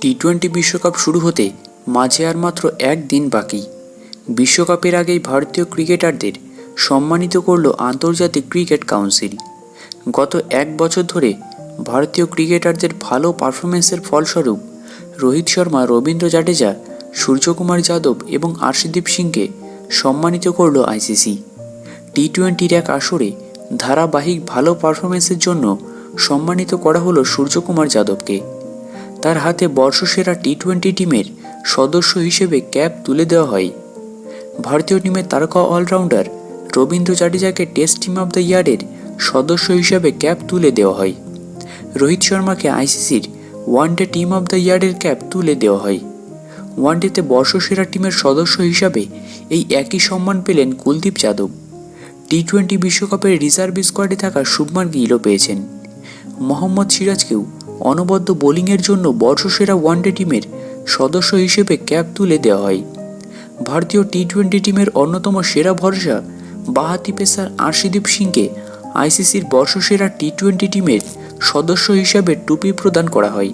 T twenty বিশ্বকাপ শুরু হতে মাঝে আর মাত্র এক দিন বাকি। বিশ্বকাপের আগেই ভারতীয় ক্রিকেটারদের সম্মানিত করল আন্তর্জাতিক ক্রিকেট কাউন্সিল। গত এক বছর ধরে ভারতীয় ক্রিকেটারদের ভালো পারফরমেন্সের ফলস্বরূপ রোহিত শর্মা, রবীন্দ্র জাডেজা, সূর্যকুমার যাদব এবং আর্শদীপ সিংকে সম্মানিত করল আইসিসি টি টোয়েন্টির এক আসরে ধারাবাহিক ভালো পারফরমেন্সের জন্য সম্মানিত করা হলো সূর্যকুমার যাদবকে। তার হাতে বর্ষসেরা টি টোয়েন্টি টিমের সদস্য হিসেবে ক্যাপ তুলে দেওয়া হয়। ভারতীয় টিমের তারকা অলরাউন্ডার রবীন্দ্র জাডেজাকে টেস্ট টিম অব দ্য ইয়ারের সদস্য হিসেবে ক্যাপ তুলে দেওয়া হয়। রোহিত শর্মাকে আইসিসির one day team of the ইয়ারের ক্যাপ তুলে দেওয়া হয়। ওয়ানডেতে বর্ষসেরা টিমের সদস্য হিসাবে এই একই সম্মান পেলেন কুলদীপ যাদব। টি টোয়েন্টি বিশ্বকাপের রিজার্ভ স্কোয়াডে থাকা শুভমান গিলও পেয়েছেন। মোহাম্মদ সিরাজকেও অনবদ্য বোলিংয়ের জন্য বর্ষসেরা ওয়ানডে টিমের সদস্য হিসেবে ক্যাপ তুলে দেওয়া হয়। ভারতীয় টি টোয়েন্টি টিমের অন্যতম সেরা ভরসা বাহাতি পেসার আশিদীপ সিংকে আইসিসির বর্ষসেরা টি টোয়েন্টি টিমের সদস্য হিসাবে টুপি প্রদান করা হয়।